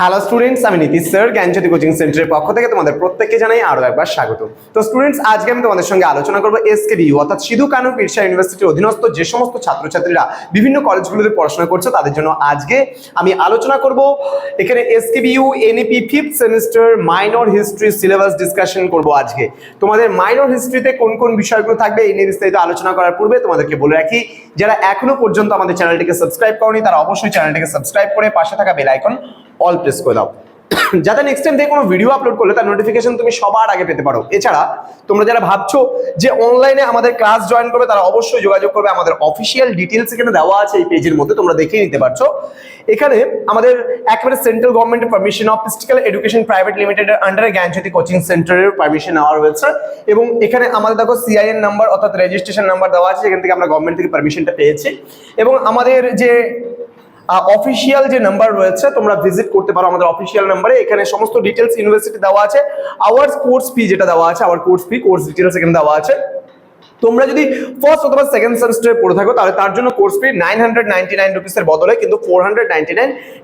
Hello students আমি Nitish sir Gyanjyoti coaching সেন্টারের পক্ষ থেকে তোমাদের প্রত্যেককে জানাই আরও একবার স্বাগত। তো স্টুডেন্টস আজকে আমি তোমাদের সঙ্গে আলোচনা করব এসকেডিইউ অর্থাৎ সিধু কানু বিরসা ইউনিভার্সিটির অধীনস্থ যে সমস্ত ছাত্রছাত্রীরা বিভিন্ন কলেজগুলোতে পড়াশোনা করছে, তাদের জন্য আজকে আমি আলোচনা করব এখানে S K B U N E P fifth semester minor history syllabus discussion করব আজকে। তোমাদের মাইনর হিস্ট্রিতে কোন কোন বিষয়গুলো থাকবে এই নিয়ে বিস্তারিত আলোচনা করার পূর্বে তোমাদেরকে বলে রাখি, যারা এখনও পর্যন্ত আমাদের চ্যানেলটিকে সাবস্ক্রাইব করনি, তারা অবশ্যই চ্যানেলটিকে সাবস্ক্রাইব করে পাশে থাকা বেল আইকন অল প্রেস করে দাও। যাতে নেক্সট টাইম থেকে কোনো ভিডিও আপলোড করলে তার নোটিফিকেশন তুমি সবার আগে পেতে পারো। এছাড়া তোমরা যারা ভাবছ যে অনলাইনে আমাদের ক্লাস জয়েন করবে, তারা অবশ্যই যোগাযোগ করবে। আমাদের অফিসিয়াল ডিটেলস এখানে দেওয়া আছে এই পেজের মধ্যে, তোমরা দেখে নিতে পারছ। এখানে আমাদের একেবারে সেন্ট্রাল গভর্নমেন্টের permission of physical education private লিমিটেডের আন্ডারে জ্ঞানজ্যোতি কোচিং সেন্টারের পারমিশন নেওয়া রয়েছে। এবং এখানে আমাদের দেখো সিআইএন নাম্বার অর্থাৎ রেজিস্ট্রেশন নাম্বার দেওয়া আছে, যেখান থেকে আমরা গভর্নমেন্ট থেকে পারমিশনটা পেয়েছি। এবং আমাদের যে অফিসিয়াল যে নাম্বার রয়েছে, তোমরা ভিজিট করতে পারো আমাদের অফিসিয়াল নাম্বারে এখানে সমস্ত ডিটেলস ইউনিভার্সিটি দেওয়া আছে। আওয়ার কোর্স ফি যেটা দেওয়া আছে our course fee course details এখানে দেওয়া আছে। তোমরা যদি ফার্স্ট অথবা সেকেন্ড সেমিস্টারে পড়ে থাকো, তাহলে তার জন্য কোর্স ফি নাইন বদলে কিন্তু ফোর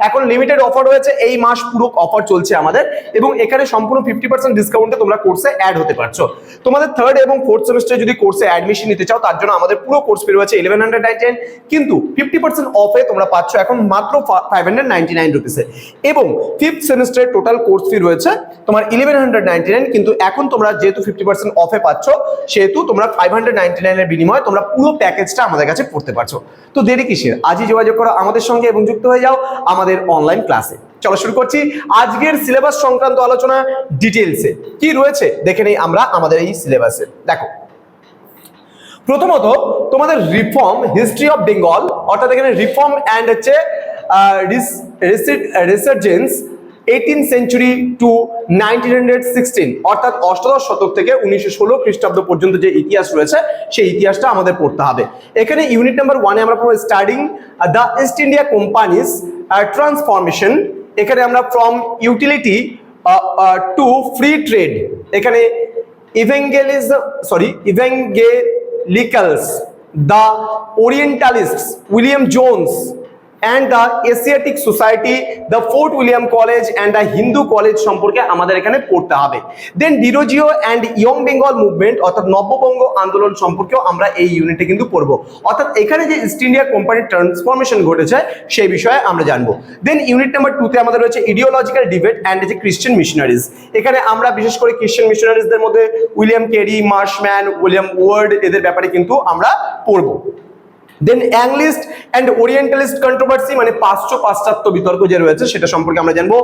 এখন লিমিটেড অফার রয়েছে, এই মাস পুরো অফার চলছে আমাদের এবং এখানে সম্পূর্ণ ফিফটি পার্সেন্ট ডিসকাউন্টে তোমরা কোর্সে অ্যাড হতে পারছ। তোমাদের থার্ড এবং ফোর্থ সেমিস্টারে যদি কোর্সে অ্যাডমিশন নিতে চাও, তার জন্য আমাদের পুরো কোর্স ফি রয়েছে ইলেভেন হান্ড্রেড নাইন কিন্তু ফিফটি পার্সেন্ট অফে তোমরা পাচ্ছ এখন মাত্র ফাইভ হান্ড্রেড নাইন রুপিসে এবং ফিফথ সেমিস্টারের টোটাল কোর্স ফি রয়েছে তোমার ইলেভেন হান্ড্রেড নাইনটি নাইন কিন্তু এখন তোমরা যেহেতু ফিফটি পার্সেন্ট অফে পাচ্ছ, সেহেতু তোমরা ফাইভ হান্ড্রেড নাইনটি নাইনের বিনিময়ে তোমরা পুরো প্যাকেজটা আমাদের কাছে পড়তে পারছ। তো দেরি কিসের? আজই যোগাযোগ করো আমাদের সঙ্গে এবং যুক্ত হয়ে যাও আমাদের অনলাইন ক্লাসে চলো শুরু করছি আজকের সিলেবাস সংক্রান্ত আলোচনা ডিটেলসে কি রয়েছে? দেখে নেই আমরা আমাদের এই সিলেবাসে দেখো। প্রথমত, তোমাদের রিফর্ম হিস্ট্রি অফ বেঙ্গল অর্থাৎ এখানে রিফর্ম অ্যান্ড হচ্ছে resurgence eighteen century to nineteen hundred sixteen অর্থাৎ অষ্টাদশ শতক থেকে উনিশশো ষোলো খ্রিস্টাব্দ পর্যন্ত যে ইতিহাস রয়েছে, সেই ইতিহাসটা আমাদের পড়তে হবে। এখানে ইউনিট নাম্বার ওয়ানে আমরা পড়ব studying the east India companies transformation এখানে আমরা from utility to free trade এখানে evangelism sorry evangelicals the orientalists William Jones and the Asiatic society the Fort William college and the Hindu college সম্পর্কে আমাদের এখানে পড়তে হবে। Then Derozio and young Bengal movement অর্থাৎ নব্যবঙ্গ আন্দোলন সম্পর্কেও আমরা এই ইউনিটে কিন্তু পড়ব। অর্থাৎ এখানে যে ইস্ট ইন্ডিয়া কোম্পানির ট্রান্সফরমেশন ঘটেছে, সেই বিষয়ে আমরা জানব। দেন ইউনিট নাম্বার টুতে আমাদের রয়েছে ইডিওলজিক্যাল ডিবেট অ্যান্ড যে ক্রিশ্চিয়ান মিশনারিজ এখানে আমরা বিশেষ করে ক্রিশ্চিয়ান মিশনারিজদের মধ্যে William Carey Marshman William Ward এদের ব্যাপারে কিন্তু আমরা পড়ব। Then Anglicist and Orientalist controversy মানে পাশ্চ পাশ্চাত্য বিতর্ক যে রয়েছে, সেটা সম্পর্কে আমরা জানব।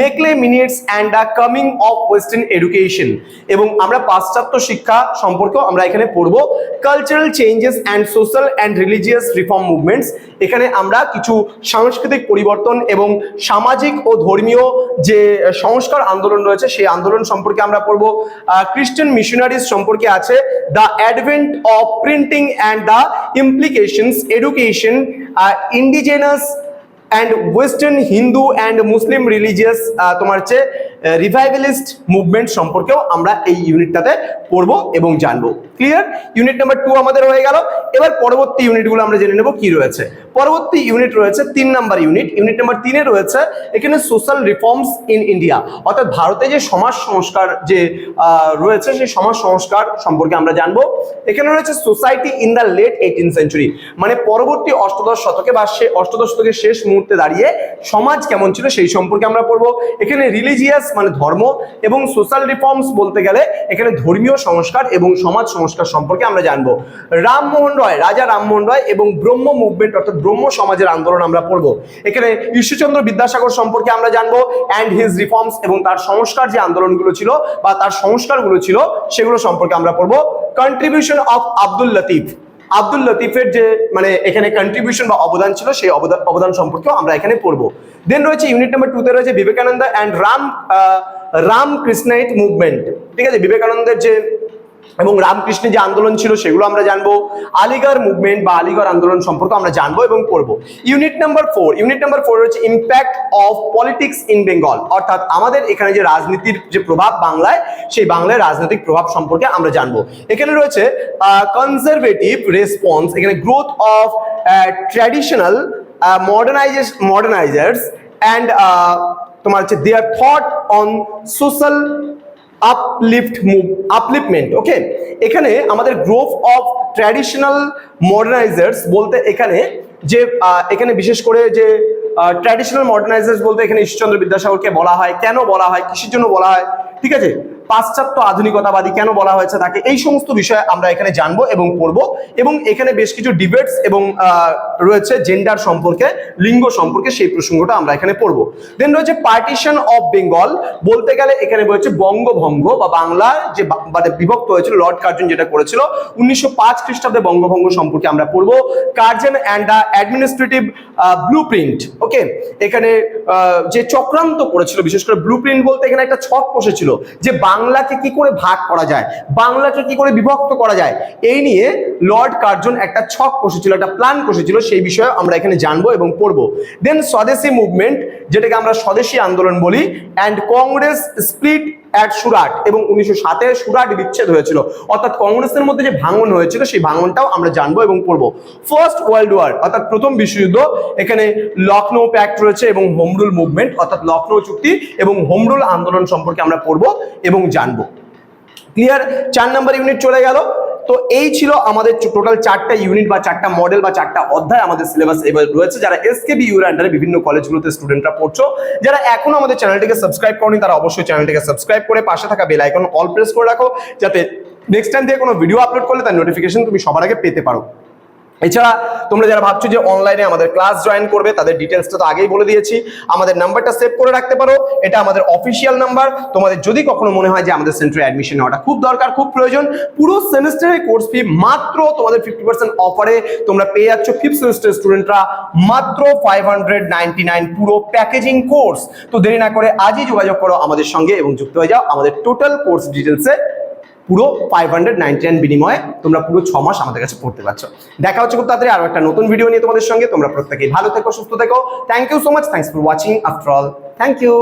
Macaulay minutes and the coming of western education এবং আমরা পাশ্চাত্য শিক্ষা সম্পর্কেও আমরা এখানে পড়ব। Cultural changes and social and religious reform movements এখানে আমরা কিছু সাংস্কৃতিক পরিবর্তন এবং সামাজিক ও ধর্মীয় যে সংস্কার আন্দোলন রয়েছে, সেই আন্দোলন সম্পর্কে আমরা পড়ব। খ্রিস্টান মিশনারিজ সম্পর্কে আছে। The advent of printing and the implications R indigenous and western Hindu and Muslim religious তোমার হচ্ছে রিভাইভালিস্ট মুভমেন্ট সম্পর্কেও আমরা এই ইউনিটটাতে পড়ব এবং জানব। ক্লিয়ার ইউনিট নাম্বার টু আমাদের হয়ে গেল। এবার পরবর্তী ইউনিটগুলো আমরা জেনে নেব কি রয়েছে। পরবর্তী ইউনিট রয়েছে তিন নাম্বার ইউনিট ইউনিট নাম্বার তিনে রয়েছে এখানে সোশ্যাল রিফর্মস ইন ইন্ডিয়া অর্থাৎ ভারতে যে সমাজ সংস্কার যে রয়েছে, সেই সমাজ সংস্কার সম্পর্কে আমরা জানব। এখানে রয়েছে society in the late eighteen century মানে পরবর্তী অষ্টদশ শতকে বা সে, অষ্টদশ শতকের শেষ মুহূর্তে দাঁড়িয়ে সমাজ কেমন ছিল সেই সম্পর্কে আমরা পড়ব। এখানে রিলিজিয়াস মানে ধর্ম এবং সোশ্যাল রিফর্মস বলতে গেলে এখানে ধর্মীয় সংস্কার এবং সমাজ সংস্কার সম্পর্কে আমরা জানব। রামমোহন রয়, রাজা রামমোহন রয় এবং ব্রহ্ম মুভমেন্ট অর্থাৎ ব্রহ্ম সমাজের আন্দোলন আমরা পড়ব। এখানে ঈশ্বরচন্দ্র বিদ্যাসাগর সম্পর্কে আমরা জানব অ্যান্ড হিজ রিফর্মস এবং তার সংস্কার যে আন্দোলনগুলো ছিল বা তার সংস্কারগুলো ছিল, সেগুলো সম্পর্কে আমরা পড়ব। Contribution of Abdul Latif. Abdul লতিফের যে মানে এখানে কন্ট্রিবিউশন বা অবদান ছিল, সেই অবদান অবদান সম্পর্কেও আমরা এখানে পড়ব। দেন রয়েছে ইউনিট নাম্বার টুতে রয়েছে বিবেকানন্দ অ্যান্ড রাম রাম কৃষ্ণাইট মুভমেন্ট ঠিক আছে? বিবেকানন্দের যে এবং রামকৃষ্ণের যে আন্দোলন ছিল সেগুলো আমরা জানব। আলিগড় মুভমেন্ট বা আলিগড় আন্দোলন সম্পর্কে আমরা জানব এবং পড়ব। Unit number four unit number four হচ্ছে impact of politics in Bengal অর্থাৎ আমাদের এখানে যে রাজনীতির যে প্রভাব বাংলায়, সেই বাংলায় রাজনৈতিক প্রভাব সম্পর্কে আমরা জানব। এখানে রয়েছে কনজারভেটিভ রেসপন্স এখানে growth of traditional modernises modernisers and তোমার হচ্ছে their thought on social uplift move upliftment okay এখানে আমাদের গ্রোভ অফ ট্র্যাডিশনাল মডার্নাইজার্স বলতে এখানে যে এখানে বিশেষ করে যে ট্র্যাডিশনাল মডার্নাইজার্স বলতে এখানে ঈশ্বরচন্দ্র বিদ্যাসাগরকে বলা হয়, কেন বলা হয়, কিসের জন্য বলা হয়, ঠিক আছে? পাশ্চাত্য আধুনিকতাবাদী কেন বলা হয়েছে তাকে? এই সমস্ত বিষয়ে আমরা এখানে জানব এবং পড়ব। এবং এখানে বেশ কিছু ডিবেটস এবং রয়েছে জেন্ডার সম্পর্কে, লিঙ্গ সম্পর্কে সেই প্রসঙ্গটা আমরা এখানে পড়ব। দেন রয়েছে পার্টিশন অফ বেঙ্গল বলতে গেলে এখানে রয়েছে বঙ্গভঙ্গ বা বাংলার যে মানে বিভক্ত হয়েছিল লর্ড কার্জন যেটা করেছিল, উনিশশো পাঁচ খ্রিস্টাব্দে বঙ্গভঙ্গ সম্পর্কে আমরা পড়ব। Curzon and administrative blue print okay এখানে যে চক্রান্ত করেছিল, বিশেষ করে ব্লু প্রিন্ট বলতে এখানে একটা ছক কষেছিল যে বাংলাকে কি করে ভাগ করা যায়? বাংলাকে কি করে বিভক্ত করা যায়? এই নিয়ে লর্ড কার্জন একটা ছক কষেছিল, একটা প্ল্যান কষেছিল, সেই বিষয়ে আমরা এখানে জানব এবং পড়ব। দেন স্বদেশি মুভমেন্ট যেটাকে আমরা স্বদেশি আন্দোলন বলি and Congress split at Surat এবং উনিশশো সাতে সুরাট বিচ্ছেদ হয়েছিল। অর্থাৎ কংগ্রেসের মধ্যে যে ভাঙন হয়েছিল, সেই ভাঙনটাও আমরা জানব এবং পড়ব। ফার্স্ট ওয়ার্ল্ড ওয়ার অর্থাৎ প্রথম বিশ্বযুদ্ধ, এখানে লখনৌ প্যাক্ট রয়েছে এবং হোমরুল মুভমেন্ট অর্থাৎ লখনৌ চুক্তি এবং হোমরুল আন্দোলন সম্পর্কে আমরা পড়ব এবং জানব। ক্লিয়ার চার নাম্বার ইউনিট চলে গেল। তো এই ছিল আমাদের টোটাল চারটা ইউনিট বা চারটা মডেল বা চারটা অধ্যায় আমাদের সিলেবাস এবার রয়েছে। যারা এসকেবি ইউর আন্ডারে বিভিন্ন কলেজগুলোতে স্টুডেন্টরা পড়ছো, যারা এখনও আমাদের চ্যানেলটিকে সাবস্ক্রাইব করনি, তারা অবশ্যই চ্যানেলটিকে সাবস্ক্রাইব করে পাশে থাকা বেল আইকন অল প্রেস করে রাখো, যাতে নেক্সট টাইম থেকে কোনো ভিডিও আপলোড করলে তার নোটিফিকেশন তুমি সবার আগে পেতে পারো। এছাড়া তোমরা যারা ভাবছ যে অনলাইনে আমাদের ক্লাস জয়েন করবে, তাদের ডিটেলসটা তো আগেই বলে দিয়েছি। আমাদের নাম্বারটা সেভ করে রাখতে পারো। এটা আমাদের অফিসিয়াল নাম্বার তোমাদের যদি কখনো মনে হয় যে আমাদের সেন্টারে অ্যাডমিশন নেওয়াটা খুব দরকার, খুব প্রয়োজন, পুরো সেমিস্টারের কোর্স ফি মাত্র তোমাদের ফিফটি পার্সেন্ট অফারে তোমরা পেয়ে যাচ্ছ ফিফথ সেমিস্টার স্টুডেন্টরা মাত্র ফাইভ হান্ড্রেড নাইনটি নাইন পুরো প্যাকেজিং কোর্স তো দেরি না করে আজই যোগাযোগ করো আমাদের সঙ্গে এবং যুক্ত হয়ে যাও আমাদের টোটাল কোর্স ডিটেলসে পুরো ফাইভ হান্ড্রেড নাইনটি নাইন বিনিময়ে তোমরা পুরো ছ মাস আমাদের কাছে পড়তে পারছ। দেখা হচ্ছে খুব তাড়াতাড়ি আরও একটা নতুন ভিডিও নিয়ে তোমাদের সঙ্গে। তোমরা প্রত্যেকেই ভালো থেকো, সুস্থ থেকো। Thank you so much thanks for watching after all thank you